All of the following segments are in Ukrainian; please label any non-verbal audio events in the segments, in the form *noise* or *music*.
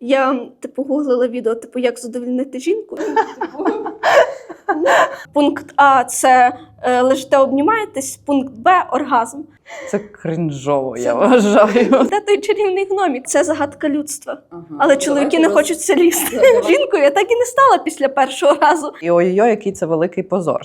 Я типу гуглила відео, типу, як задовільнити жінку. Типу, Пункт А це е, лежите обнімаєтесь, пункт Б оргазм. Це крінжово, я вважаю. *laughs* Де той чарівний гномік? Це загадка людства. Ага. Але чоловіки не хочуть це лізти. Жінкою я так і не стала після першого разу. І ой-ой, який це великий позор.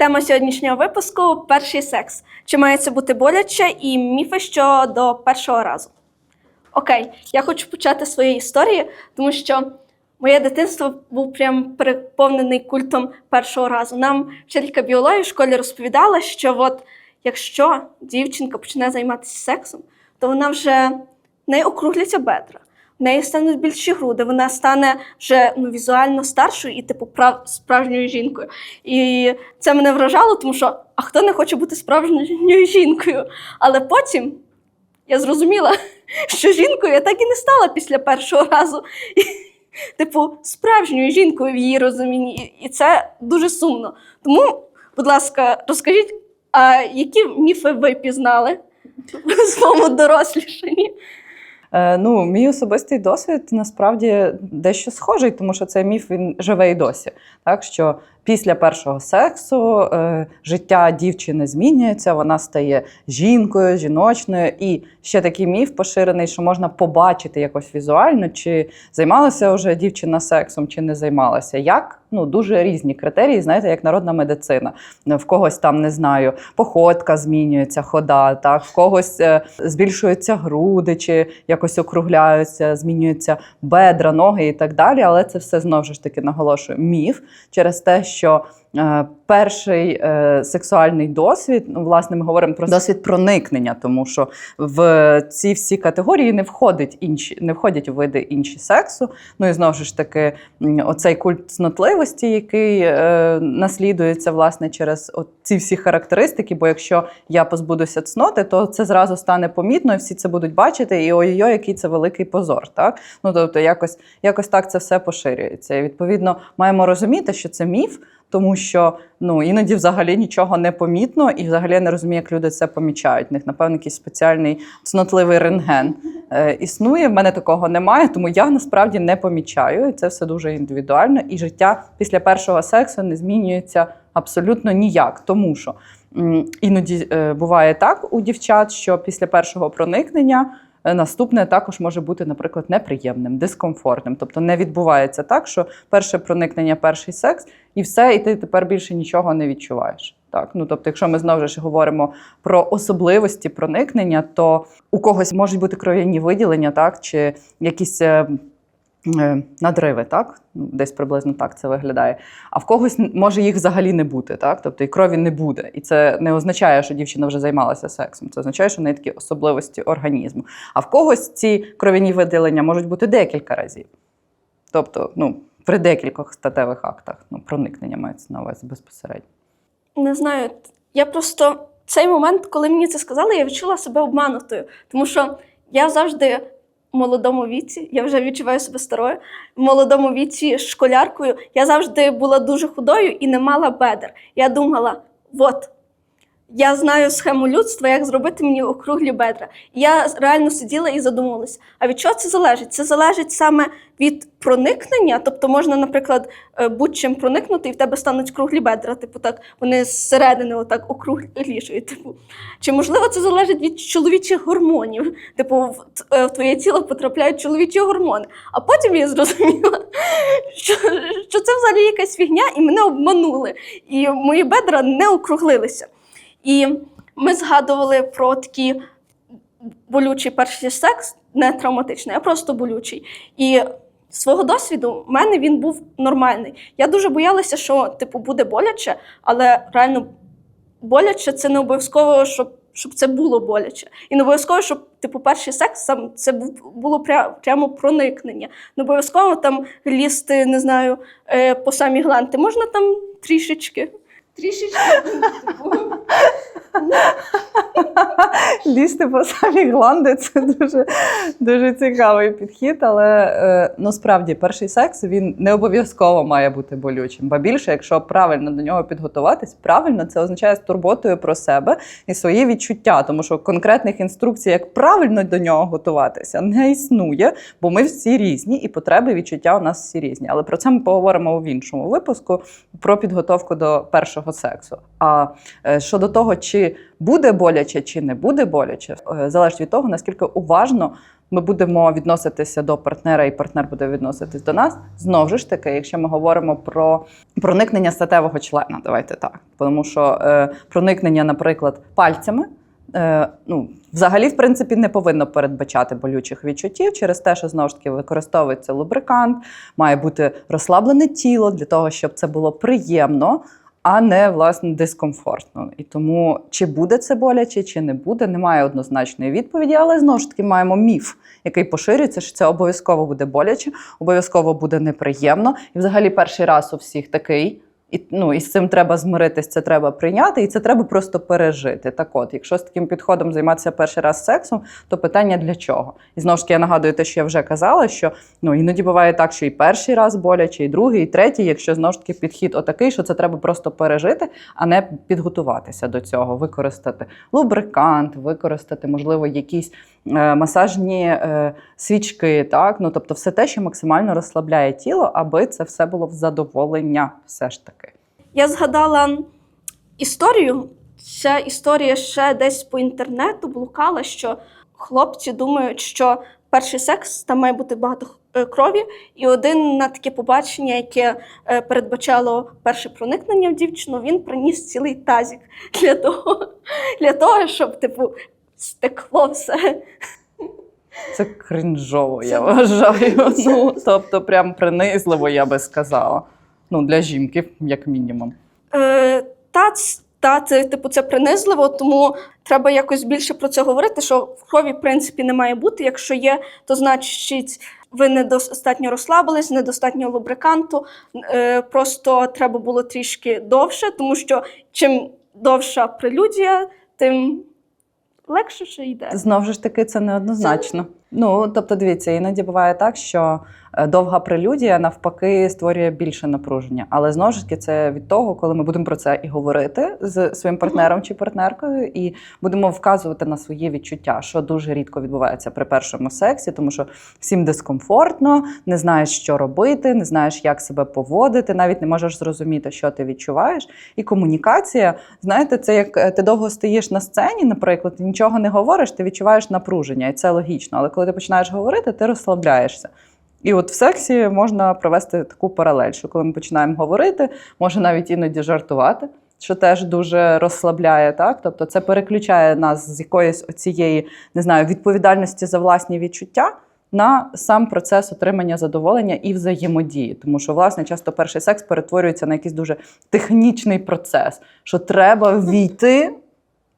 Тема сьогоднішнього випуску перший секс. Чи має це бути боляче і міфи щодо першого разу. Окей, я хочу почати з своєї історії, тому що моє дитинство був прям переповнений культом першого разу. Нам вчителька біології в школі розповідала, що от якщо дівчинка почне займатися сексом, то вона вже в неї округляться бедра, неї стануть більші груди, вона стане вже ну, візуально старшою і, типу, прав, справжньою жінкою. І це мене вражало, тому що а хто не хоче бути справжньою жінкою? Але потім я зрозуміла, *laughs* що жінкою я так і не стала після першого разу. Типу, справжньою жінкою в її розумінні. І це дуже сумно. Тому, будь ласка, розкажіть, а які міфи ви пізнали *laughs* в своєму дорослішанні? Е, ну, мій особистий досвід насправді дещо схожий, тому що цей міф він живе і досі. Так що після першого сексу е, життя дівчини змінюється, вона стає жінкою, жіночною. І ще такий міф поширений, що можна побачити якось візуально, чи займалася вже дівчина сексом, чи не займалася. Як? Ну, дуже різні критерії, знаєте, як народна медицина. В когось там не знаю, походка змінюється, хода, так, в когось е, збільшуються груди, чи якось округляються, змінюються бедра, ноги і так далі. Але це все знову ж таки наголошую міф через те, що перший е, сексуальний досвід, ну, власне, ми говоримо про досвід проникнення, тому що в ці всі категорії не входять інші, не входять види інші сексу. Ну і знову ж таки, оцей культ цнотливості, який е, наслідується власне через ці всі характеристики. Бо якщо я позбудуся цноти, то це зразу стане помітно, і всі це будуть бачити, і ой-ой, який це великий позор. Так? Ну тобто, якось, якось так це все поширюється. І відповідно маємо розуміти, що це міф. Тому що ну іноді взагалі нічого не помітно, і взагалі я не розумію, як люди це помічають. У них, напевно, якийсь спеціальний цнотливий рентген е, існує. В мене такого немає, тому я насправді не помічаю. І це все дуже індивідуально. І життя після першого сексу не змінюється абсолютно ніяк. Тому що іноді е, буває так у дівчат, що після першого проникнення. Е, Наступне також може бути, наприклад, неприємним, дискомфортним. Тобто не відбувається так, що перше проникнення, перший секс, і все, і ти тепер більше нічого не відчуваєш. Так, ну тобто, якщо ми знову ж говоримо про особливості проникнення, то у когось можуть бути кров'яні виділення, так, чи якісь е, надриви, так? Ну, Десь приблизно так це виглядає. А в когось може їх взагалі не бути, так? Тобто і крові не буде. І це не означає, що дівчина вже займалася сексом. Це означає, що в неї такі особливості організму. А в когось ці кров'яні виділення можуть бути декілька разів. Тобто, ну, при декількох статевих актах, ну, проникнення мається на увазі безпосередньо. Не знаю. Я просто цей момент, коли мені це сказали, я відчула себе обманутою. Тому що я завжди молодому віці, я вже відчуваю себе старою. В молодому віці школяркою я завжди була дуже худою і не мала бедер. Я думала, от. Я знаю схему людства, як зробити мені округлі бедра. Я реально сиділа і задумувалася. А від чого це залежить? Це залежить саме від проникнення. Тобто можна, наприклад, е, будь-чим проникнути, і в тебе стануть круглі бедра. Типу, так вони зсередини отак округлішують. Типу, чи можливо це залежить від чоловічих гормонів? Типу, в, е, твоє тіло потрапляють чоловічі гормони. А потім я зрозуміла, *laughs* що, що це взагалі якась фігня, і мене обманули. І мої бедра не округлилися. І ми згадували про такі болючий перший секс, не травматичний, а просто болючий. І свого досвіду в мене він був нормальний. Я дуже боялася, що типу буде боляче, але реально боляче це не обов'язково, щоб щоб це було боляче. І не обов'язково, щоб типу перший секс сам це було пря- прямо проникнення. Не обов'язково там лізти, не знаю, е, по самі гланти. Можна там трішечки. Трішечки. типу, *laughs* Лізти по самі гланди це дуже, дуже цікавий підхід. Але е, ну справді перший секс він не обов'язково має бути болючим. Ба більше, якщо правильно до нього підготуватись, правильно це означає з турботою про себе і свої відчуття, тому що конкретних інструкцій, як правильно до нього готуватися, не існує, бо ми всі різні, і потреби відчуття у нас всі різні. Але про це ми поговоримо в іншому випуску про підготовку до першого сексу. А е, щодо того, чи буде боляче чи не буде боляче, е, залежить від того, наскільки уважно ми будемо відноситися до партнера, і партнер буде відноситись до нас. Знову ж таки, якщо ми говоримо про проникнення статевого члена, давайте так. Тому що е, проникнення, наприклад, пальцями. Е, ну, взагалі, в принципі, не повинно передбачати болючих відчуттів через те, що знову ж таки використовується лубрикант, має бути розслаблене тіло для того, щоб це було приємно, а не власне дискомфортно. І тому чи буде це боляче, чи не буде, немає однозначної відповіді, але знову ж таки маємо міф, який поширюється, що це обов'язково буде боляче, обов'язково буде неприємно. І взагалі перший раз у всіх такий. І, ну, і з цим треба змиритись, це треба прийняти, і це треба просто пережити. Так от, якщо з таким підходом займатися перший раз сексом, то питання для чого? І знову ж таки, я нагадую те, що я вже казала, що ну іноді буває так, що і перший раз боляче, і другий, і третій, якщо знову ж таки підхід отакий, що це треба просто пережити, а не підготуватися до цього, використати лубрикант, використати, можливо, якісь масажні е, свічки, так ну тобто, все те, що максимально розслабляє тіло, аби це все було в задоволення, все ж таки. Я згадала історію. Ця історія ще десь по інтернету блукала, що хлопці думають, що перший секс там має бути багато е, крові, і один на таке побачення, яке е, передбачало перше проникнення в дівчину, він приніс цілий тазік для того, *laughs* для того щоб типу стекло все. Це кринжово, я вважаю. Ну, тобто, прям принизливо, я би сказала. Ну, для жінки, як мінімум. Е, та, та це, типу, це принизливо, тому треба якось більше про це говорити, що в крові, в принципі, не має бути. Якщо є, то значить ви недостатньо розслабились, недостатньо лубриканту. Е, просто треба було трішки довше, тому що чим довша прелюдія, тим легше ще йде. Знову ж таки, це неоднозначно. Ну, тобто, дивіться, іноді буває так, що е, довга прелюдія навпаки створює більше напруження. Але знову ж таки, це від того, коли ми будемо про це і говорити з своїм партнером чи партнеркою, і будемо вказувати на свої відчуття, що дуже рідко відбувається при першому сексі, тому що всім дискомфортно, не знаєш, що робити, не знаєш, як себе поводити, навіть не можеш зрозуміти, що ти відчуваєш. І комунікація, знаєте, це як е, ти довго стоїш на сцені, наприклад, і нічого не говориш, ти відчуваєш напруження, і це логічно. Але коли ти починаєш говорити, ти розслабляєшся. І от в сексі можна провести таку паралель, що коли ми починаємо говорити, може навіть іноді жартувати, що теж дуже розслабляє, так? Тобто це переключає нас з якоїсь оцієї, не знаю, відповідальності за власні відчуття на сам процес отримання задоволення і взаємодії. Тому що, власне, часто перший секс перетворюється на якийсь дуже технічний процес, що треба війти.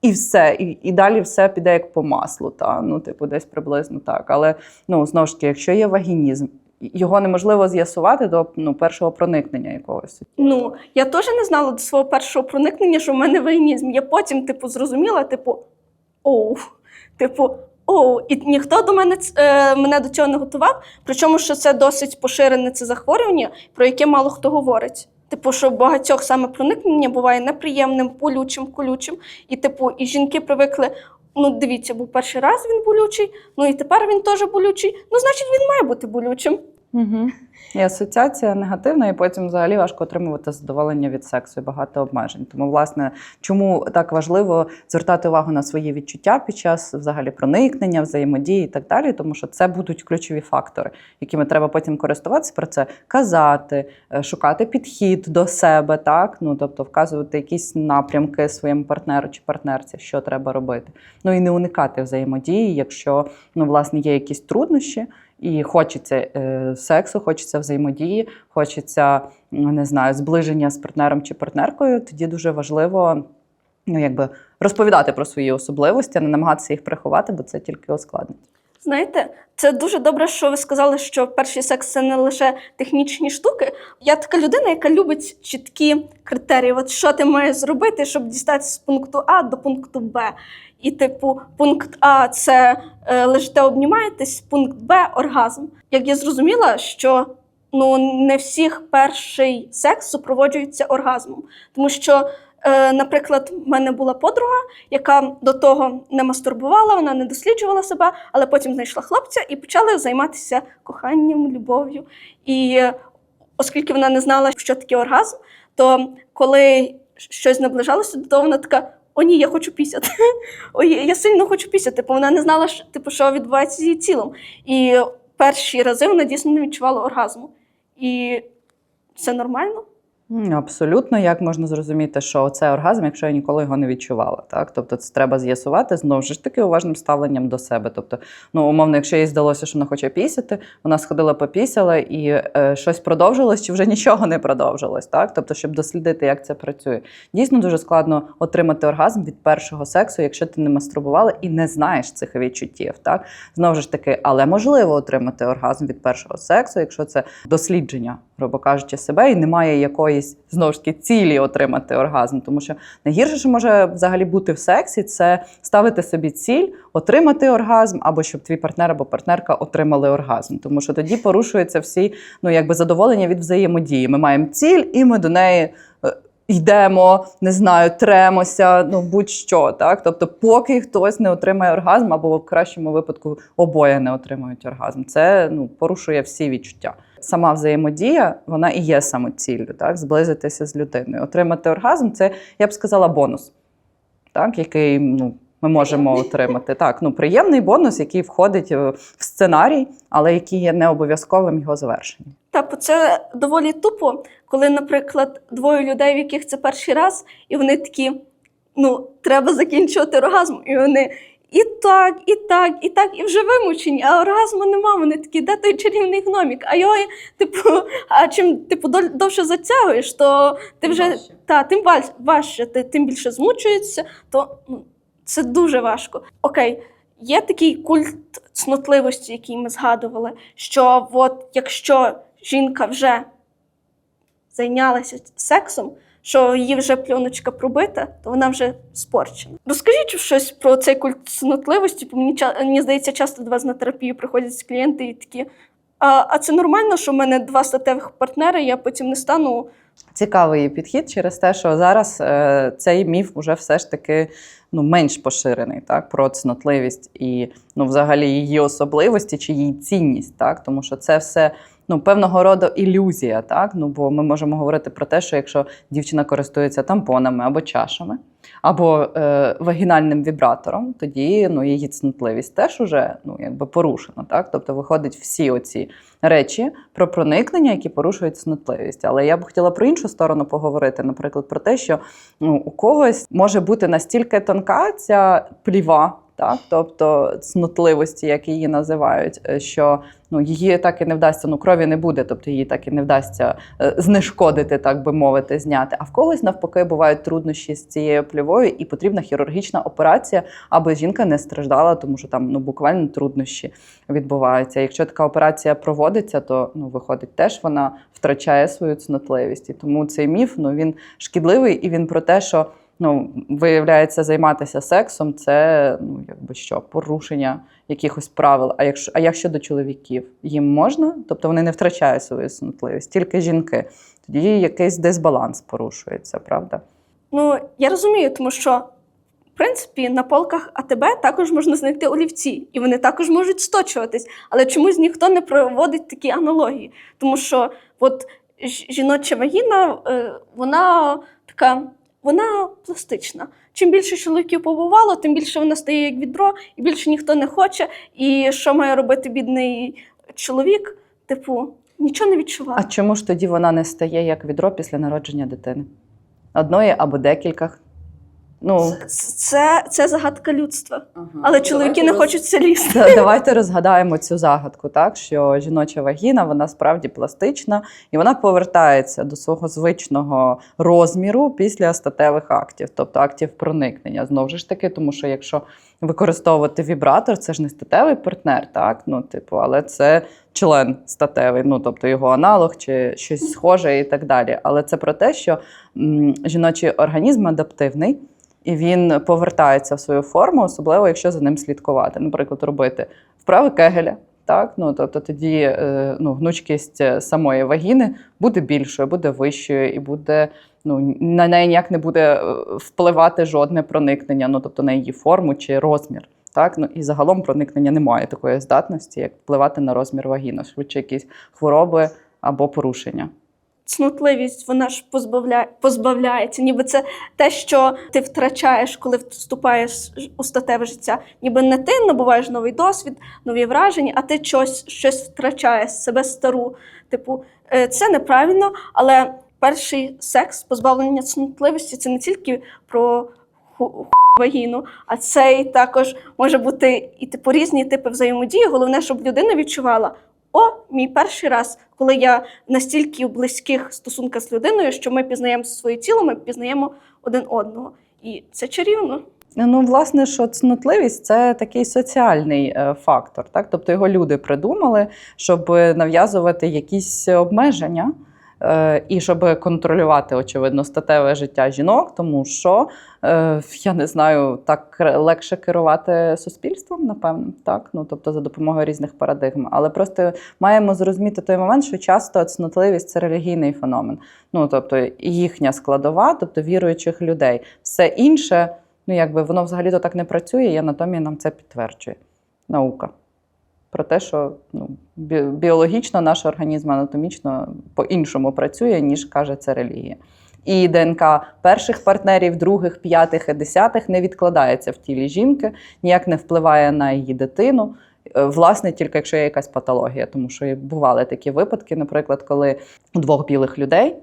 І все, і, і далі все піде як по маслу, та ну, типу, десь приблизно так. Але ну знову ж таки, якщо є вагінізм, його неможливо з'ясувати до ну, першого проникнення якогось. Ну, я теж не знала до свого першого проникнення, що в мене вагінізм. Я потім, типу, зрозуміла, типу, оу, типу, оу. І ніхто до мене е, мене до цього не готував. Причому, що це досить поширене це захворювання, про яке мало хто говорить. Типу, що багатьох саме проникнення буває неприємним, болючим, колючим. І, типу, і жінки привикли. Ну, дивіться, був перший раз він болючий, ну і тепер він теж болючий. Ну, значить, він має бути болючим. Угу. І асоціація негативна, і потім взагалі важко отримувати задоволення від сексу і багато обмежень. Тому, власне, чому так важливо звертати увагу на свої відчуття під час взагалі проникнення, взаємодії і так далі, тому що це будуть ключові фактори, якими треба потім користуватися про це, казати, е, шукати підхід до себе, так ну тобто вказувати якісь напрямки своєму партнеру чи партнерці, що треба робити. Ну і не уникати взаємодії, якщо ну власне є якісь труднощі. І хочеться е, сексу, хочеться взаємодії, хочеться не знаю, зближення з партнером чи партнеркою. Тоді дуже важливо ну, якби розповідати про свої особливості, а не намагатися їх приховати, бо це тільки ускладнить. Знаєте, це дуже добре, що ви сказали, що перший секс це не лише технічні штуки. Я така людина, яка любить чіткі критерії. От що ти маєш зробити, щоб дістатися з пункту А до пункту Б. І, типу, пункт А це е, лежите обнімаєтесь, пункт Б оргазм. Як я зрозуміла, що ну не всіх перший секс супроводжується оргазмом, тому що. Е, наприклад, в мене була подруга, яка до того не мастурбувала, вона не досліджувала себе, але потім знайшла хлопця і почали займатися коханням, любов'ю. І оскільки вона не знала, що таке оргазм, то коли щось наближалося до того, вона така: о, ні, я хочу пісяти. *laughs* Ой, я сильно хочу пісяти. Типу, вона не знала, що, типу, що відбувається з її тілом. І перші рази вона дійсно не відчувала оргазму. І це нормально. Абсолютно, як можна зрозуміти, що це оргазм, якщо я ніколи його не відчувала. Так? Тобто це треба з'ясувати знову ж таки уважним ставленням до себе. Тобто, ну, умовно, якщо їй здалося, що вона хоче пісяти, вона сходила попісяла і е, щось продовжилось, чи вже нічого не продовжилось. Так? Тобто, щоб дослідити, як це працює. Дійсно дуже складно отримати оргазм від першого сексу, якщо ти не мастурбувала і не знаєш цих відчуттів. Так? Знову ж таки, але можливо отримати оргазм від першого сексу, якщо це дослідження, грубо кажучи, себе, і немає якоїсь знову ж таки цілі отримати оргазм. Тому що найгірше, що може взагалі бути в сексі, це ставити собі ціль, отримати оргазм, або щоб твій партнер або партнерка отримали оргазм. Тому що тоді порушуються всі ну, якби задоволення від взаємодії. Ми маємо ціль, і ми до неї. Йдемо, не знаю, тремося, ну будь-що, так. Тобто, поки хтось не отримає оргазм, або в кращому випадку обоє не отримують оргазм. Це ну порушує всі відчуття. Сама взаємодія, вона і є самоціллю, так, зблизитися з людиною. Отримати оргазм це, я б сказала, бонус, так, який ну, ми можемо отримати. Так, ну приємний бонус, який входить е, в сценарій, але який є не обов'язковим його завершенням. Типу, це доволі тупо, коли, наприклад, двоє людей, в яких це перший раз, і вони такі: ну, треба закінчувати оргазм. І вони і так, і так, і так, і вже вимучені, а оргазму нема. Вони такі, де той чарівний гномік? А його, типу, а чим типу, довше затягуєш, то ти вже Важче. та, тим важче, ти тим більше змучуєшся, то ну, це дуже важко. Окей, є такий культ цнотливості, який ми згадували, що от якщо жінка вже зайнялася сексом, що її вже пльоночка пробита, то вона вже спорчена. Розкажіть щось про цей культ цнотливості, бо мені, мені здається, часто до вас на терапію приходять клієнти і такі. А, а це нормально, що в мене два статевих партнери, я потім не стану Цікавий підхід через те, що зараз е, цей міф уже все ж таки ну, менш поширений так, про цнотливість і ну, взагалі її особливості чи її цінність. Так? Тому що це все ну, певного роду ілюзія. Так? Ну, бо ми можемо говорити про те, що якщо дівчина користується тампонами або чашами, або е, вагінальним вібратором, тоді ну, її цнотливість теж уже ну, якби порушена. Так? Тобто виходить всі оці речі про проникнення, які порушують цнотливість. Але я б хотіла про іншу сторону поговорити, наприклад, про те, що ну, у когось може бути настільки тонка ця пліва. Так, тобто цнотливості, як її називають, е, що ну її так і не вдасться, ну крові не буде, тобто її так і не вдасться е, знешкодити, так би мовити, зняти. А в когось навпаки бувають труднощі з цією плівою, і потрібна хірургічна операція, аби жінка не страждала, тому що там ну буквально труднощі відбуваються. Якщо така операція проводиться, то ну виходить, теж вона втрачає свою цнотливість. І тому цей міф ну він шкідливий і він про те, що ну виявляється займатися сексом, це ну якби що порушення якихось правил. А якщо а як щодо чоловіків, їм можна, тобто вони не втрачають свою цнотливість, тільки жінки. Тоді якийсь дисбаланс порушується, правда? Ну, я розумію, тому що, в принципі, на полках АТБ також можна знайти олівці, і вони також можуть сточуватись. Але чомусь ніхто не проводить такі аналогії. Тому що от жіноча вагіна, е, вона така, вона пластична. Чим більше чоловіків побувало, тим більше вона стає як відро, і більше ніхто не хоче. І що має робити бідний чоловік? Типу, нічого не відчуває. А чому ж тоді вона не стає як відро після народження дитини? Одної або декількох? Ну, Це, це загадка людства. Але чоловіки не хочуть це лізти. Давайте розгадаємо цю загадку, так що жіноча вагіна вона справді пластична і вона повертається до свого звичного розміру після статевих актів, тобто актів проникнення. Знову ж таки, тому що якщо використовувати вібратор, це ж не статевий партнер, так ну типу, але це член статевий, ну тобто його аналог чи щось схоже і так далі. Але це про те, що м, жіночий організм адаптивний. І він повертається в свою форму, особливо якщо за ним слідкувати. Наприклад, робити вправи кегеля. Так, ну тобто тоді е, ну, гнучкість е, самої вагіни буде більшою, буде вищою, і буде ну на неї ніяк не буде е, впливати жодне проникнення, ну тобто на її форму чи розмір. Так, ну і загалом проникнення не має такої здатності, як впливати на розмір вагіни, швидше якісь хвороби або порушення. Цнутливість, вона ж позбавляє, позбавляється. Ніби це те, що ти втрачаєш, коли вступаєш у статеве життя. Ніби не ти набуваєш новий досвід, нові враження, а ти щось, щось втрачаєш, себе стару. Типу, е, це неправильно, але перший секс, позбавлення цнутливості це не тільки про ху- вагіну, а це також може бути і типу різні типи взаємодії. Головне, щоб людина відчувала. О, мій перший раз, коли я настільки в близьких стосунках з людиною, що ми пізнаємо своє тіло, ми пізнаємо один одного. І це чарівно. Ну, власне, що цнотливість це такий соціальний е, фактор, так? Тобто його люди придумали, щоб нав'язувати якісь обмеження. Е, І щоб контролювати, очевидно, статеве життя жінок, тому що е, я не знаю, так легше керувати суспільством, напевно, так ну тобто за допомогою різних парадигм. Але просто маємо зрозуміти той момент, що часто цнотливість це релігійний феномен. Ну тобто їхня складова, тобто віруючих людей. Все інше, ну якби воно взагалі то так не працює, і анатомія нам це підтверджує. Наука. Про те, що ну, біологічно наш організм анатомічно по-іншому працює, ніж каже це релігія. І ДНК перших партнерів, других, п'ятих і десятих не відкладається в тілі жінки, ніяк не впливає на її дитину. Е, Власне, тільки якщо є якась патологія, тому що бували такі випадки, наприклад, коли у двох білих людей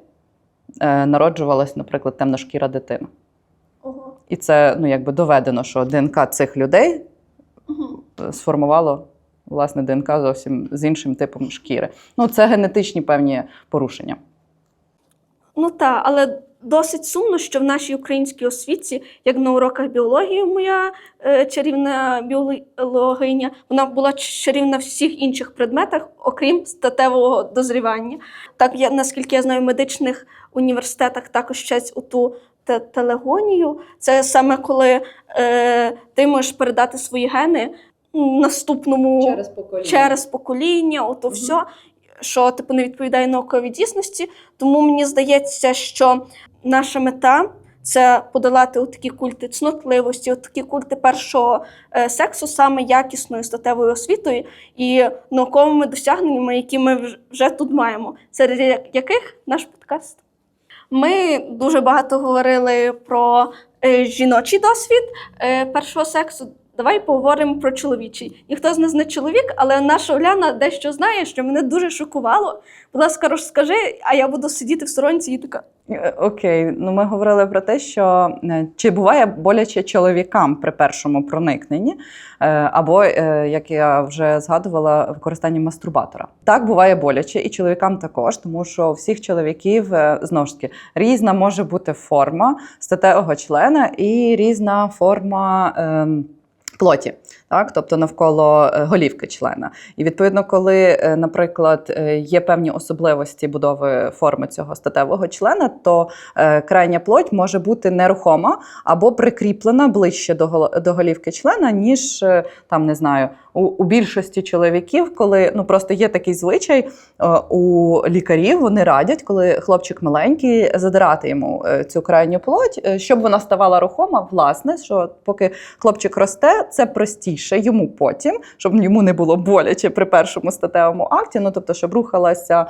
е, народжувалась, наприклад, темношкіра дитина. Ого. І це ну, якби доведено, що ДНК цих людей е, сформувало власне ДНК зовсім з іншим типом шкіри. Ну, це генетичні певні порушення. Ну так, але досить сумно, що в нашій українській освіті, як на уроках біології, моя е, чарівна біологиня, вона була чарівна в всіх інших предметах, окрім статевого дозрівання. Так, я, наскільки я знаю, в медичних університетах також вчать у ту телегонію. Це саме коли е, ти можеш передати свої гени наступному покоління. через покоління, ото Мгм. все, що типу не відповідає науковій дійсності. Тому мені здається, що наша мета це подолати такі культи цнотливості, такі культи першого е, сексу саме якісною статевою освітою і науковими досягненнями, які ми вж- вже тут маємо, серед яких наш подкаст. Ми дуже багато говорили про е, жіночий досвід е, першого сексу. Давай поговоримо про чоловічий. Ніхто з нас не чоловік, але наша Оляна дещо знає, що мене дуже шокувало. Будь ласка, розкажи, а я буду сидіти в сторонці і така. Е, Окей, ну ми говорили про те, що е, чи буває боляче чоловікам при першому проникненні, е, або, е, як я вже згадувала, використання мастурбатора. Так буває боляче, і чоловікам також, тому що у всіх чоловіків е, знову ж таки різна може бути форма статевого члена і різна форма. ем, Плоті, так, тобто навколо е, голівки члена. І відповідно, коли, е, наприклад, е, є певні особливості будови форми цього статевого члена, то крайня плоть може бути нерухома або прикріплена ближче до гол- до голівки члена, ніж там не знаю, у, більшості чоловіків, коли ну просто є такий звичай у лікарів, вони радять, коли хлопчик маленький, задирати йому цю крайню плоть, щоб вона ставала рухома, власне, що поки хлопчик росте, це простіше. Зручніше йому потім, щоб йому не було боляче при першому статевому акті. Ну тобто, щоб рухалася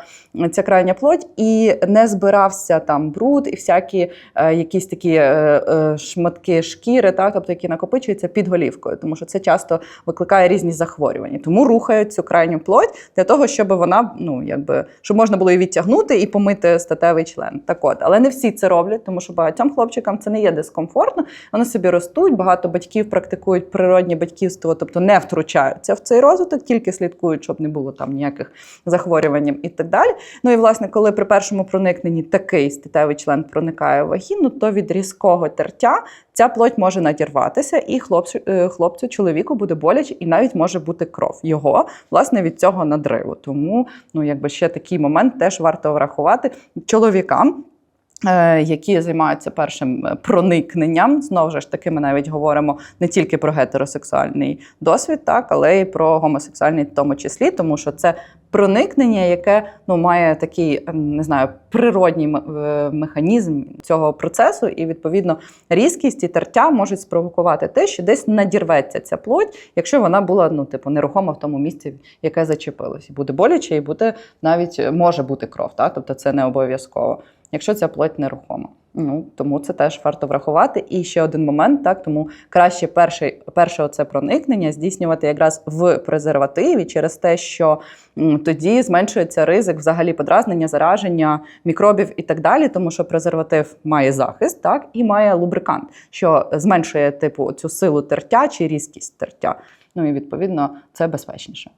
ця крайня плоть і не збирався там бруд і всякі е, якісь такі е, е, шматки шкіри, так, тобто, які накопичуються під голівкою, тому що це часто викликає різні захворювання. Тому рухають цю крайню плоть для того, щоб вона, ну якби щоб можна було її відтягнути і помити статевий член. Так от, але не всі це роблять, тому що багатьом хлопчикам це не є дискомфортно. Вони собі ростуть. Багато батьків практикують природнє батьківство, тобто не втручаються в цей розвиток, тільки слідкують, щоб не було там ніяких захворювань і так далі. Ну і власне, коли при першому проникненні такий статевий член проникає в вагіну, то від різкого тертя ця плоть може надірватися, і хлопцю, е, хлопцю, чоловіку буде боляче, і навіть може бути кров його власне від цього надриву. Тому ну якби ще такий момент теж варто врахувати чоловікам. Е, Які займаються першим е, проникненням, знову ж таки, ми навіть говоримо не тільки про гетеросексуальний досвід, так але й про гомосексуальний в тому числі, тому що це проникнення, яке ну має такий ем, не знаю природній е, механізм цього процесу, і відповідно різкість і тертя можуть спровокувати те, що десь надірветься ця плоть, якщо вона була ну типу нерухома в тому місці, яке зачепилось, і буде боляче, і буде навіть може бути кров, так? Тобто це не обов'язково, якщо ця плоть нерухома. Ну тому це теж варто врахувати. І ще один момент, так тому краще перший, перше оце проникнення здійснювати якраз в презервативі через те, що тоді зменшується ризик взагалі подразнення, зараження мікробів і так далі, тому що презерватив має захист, так і має лубрикант, що зменшує типу цю силу тертя чи різкість тертя. Ну і відповідно це безпечніше.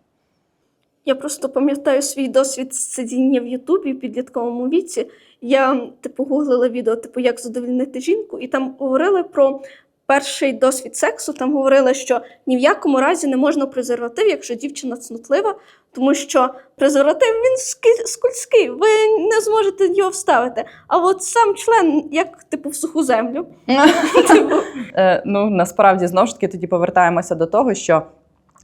Я просто пам'ятаю свій досвід сидіння в Ютубі в підлітковому віці. Я типу гуглила відео, типу, як задовільнити жінку, і там говорили про перший досвід сексу. Там говорили, що ні в якому разі не можна презерватив, якщо дівчина цнотлива, тому що презерватив він скользкий, ви не зможете його вставити. А от сам член, як типу в суху землю. *laughs* Типу, Е, ну насправді знову ж таки тоді повертаємося до того, що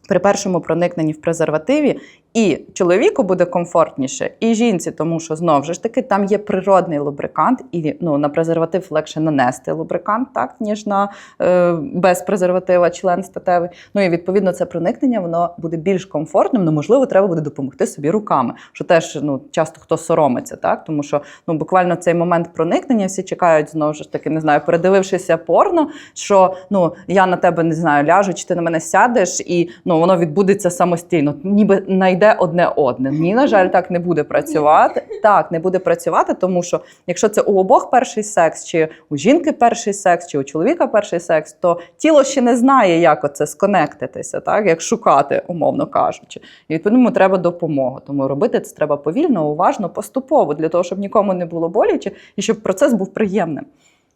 при першому проникненні в презервативі і чоловіку буде комфортніше, і жінці, тому що знову ж таки там є природний лубрикант, і ну на презерватив легше нанести лубрикант, так ніж на е, без презерватива член статевий. Ну і відповідно це проникнення воно буде більш комфортним. Ну можливо, треба буде допомогти собі руками, що теж ну часто хто соромиться, так тому що ну буквально цей момент проникнення всі чекають знову ж таки, не знаю, передивившися порно, що ну я на тебе не знаю, ляжу, чи ти на мене сядеш, і ну воно відбудеться самостійно, ніби знайде одне одне. Ні, на жаль, так не буде працювати. Так, не буде працювати, тому що якщо це у обох перший секс, чи у жінки перший секс, чи у чоловіка перший секс, то тіло ще не знає, як оце сконектитися, так як шукати, умовно кажучи. І відповідно треба допомога. Тому робити це треба повільно, уважно, поступово, для того, щоб нікому не було боляче і щоб процес був приємним,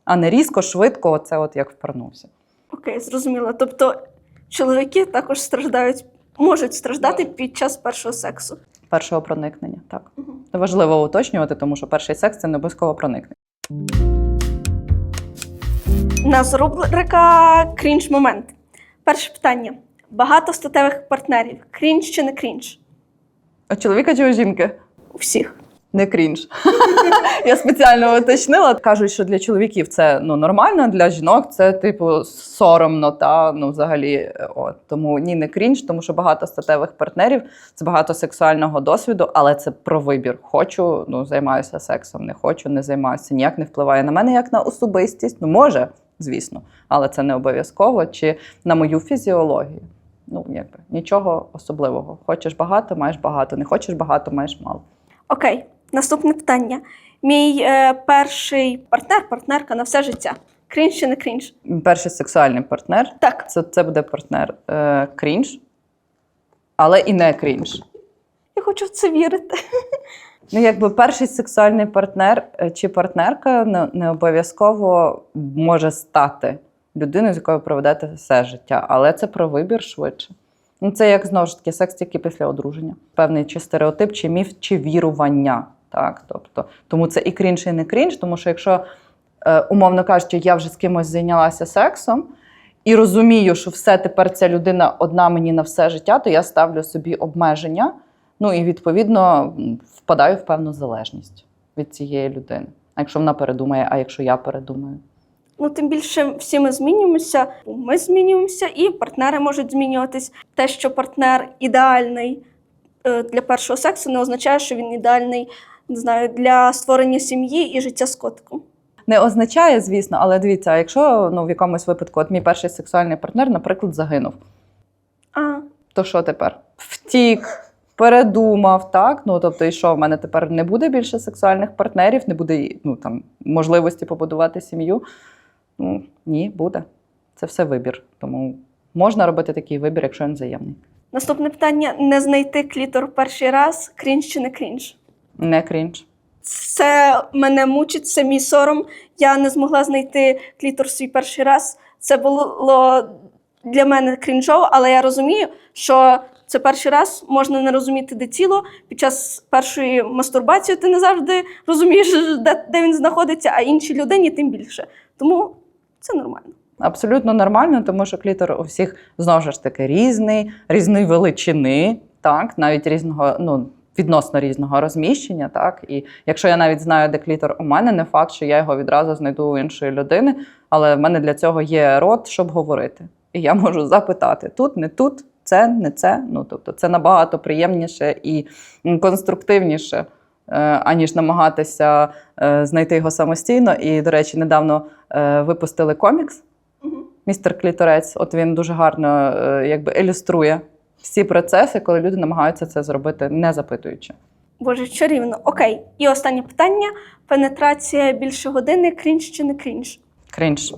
а не різко, швидко, оце от як впорнувся. Окей, зрозуміло. Тобто чоловіки також страждають, можуть страждати під час першого сексу. Першого проникнення. Так важливо уточнювати, тому що перший секс це не обов'язково проникнення. У нас рубрика крінж момент. Перше питання: багато статевих партнерів. Крінж чи не крінж? У чоловіка чи у жінки? У всіх. Не крінж. *laughs* Я спеціально уточнила. Кажуть, що для чоловіків це ну нормально, для жінок це типу соромно. Та ну взагалі, е, от тому ні, не крінж, тому що багато статевих партнерів, це багато сексуального досвіду, але це про вибір. Хочу, ну займаюся сексом, не хочу, не займаюся. Ніяк не впливає на мене як на особистість. Ну може, звісно, але це не обов'язково чи на мою фізіологію. Ну, якби нічого особливого. Хочеш багато, маєш багато. Не хочеш багато, маєш мало. Окей, наступне питання. Мій е, перший партнер, партнерка на все життя. Крінж чи не крінж? Перший сексуальний партнер Так. це, це буде партнер е, крінж, але і не крінж. Я хочу в це вірити. Ну, якби перший сексуальний партнер е, чи партнерка не, не обов'язково може стати людиною, з якою проведете все життя, але це про вибір швидше. Ну, це як знову ж таки секс тільки після одруження. Певний чи стереотип, чи міф, чи вірування. Так, тобто, тому це і крінж, і не крінж, тому що якщо, е, умовно кажучи, я вже з кимось зайнялася сексом і розумію, що все тепер ця людина одна мені на все життя, то я ставлю собі обмеження. Ну і відповідно впадаю в певну залежність від цієї людини. А якщо вона передумає, а якщо я передумаю? Ну, тим більше всі ми змінюємося, ми змінюємося, і партнери можуть змінюватись. Те, що партнер ідеальний е, для першого сексу, не означає, що він ідеальний не знаю, для створення сім'ї і життя з котиком. Не означає, звісно, але дивіться, а якщо ну, в якомусь випадку, от мій перший сексуальний партнер, наприклад, загинув, А, то що тепер? Втік, передумав, так? Ну тобто, і що, в мене тепер не буде більше сексуальних партнерів, не буде ну, там, можливості побудувати сім'ю. Ну, ні, буде. Це все вибір. Тому можна робити такий вибір, якщо він взаємний. наступне питання: не знайти клітор перший раз, крінж чи не крінж? Не крінж. Це мене мучить, це мій сором. Я не змогла знайти клітор свій перший раз. Це було для мене крінжово, але я розумію, що це перший раз можна не розуміти, де тіло. Під час першої мастурбації ти не завжди розумієш, де, де він знаходиться, а іншій людині тим більше. Тому це нормально. Абсолютно нормально, тому що клітор у всіх знову ж таки різний, різної величини, так, навіть різного, ну, відносно різного розміщення. Так. І якщо я навіть знаю, де клітор у мене, не факт, що я його відразу знайду у іншої людини, але в мене для цього є рот, щоб говорити. І я можу запитати: тут, не тут, це, не це. Ну, тобто, це набагато приємніше і конструктивніше. е, Аніж намагатися е, знайти його самостійно. І, до речі, недавно е, випустили комікс Містер Кліторець, от він дуже гарно якби ілюструє всі процеси, коли люди намагаються це зробити, не запитуючи. Боже, чарівно. Окей. І останнє питання: пенетрація більше години, крінж чи не крінж? Крінж.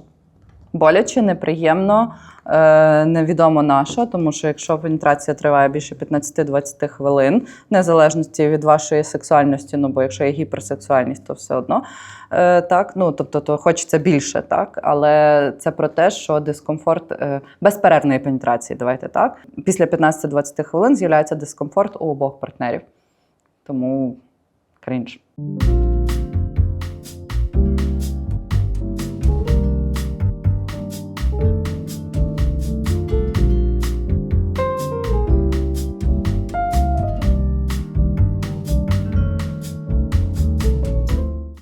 Боляче, неприємно, е, невідомо на що, тому що якщо пенетрація триває більше 15-20 хвилин, незалежності від вашої сексуальності, ну бо якщо є гіперсексуальність, то все одно е, так, ну тобто то хочеться більше, так, але це про те, що дискомфорт е, безперервної пенетрації, давайте так. Після 15-20 хвилин з'являється дискомфорт у обох партнерів. Тому крінж.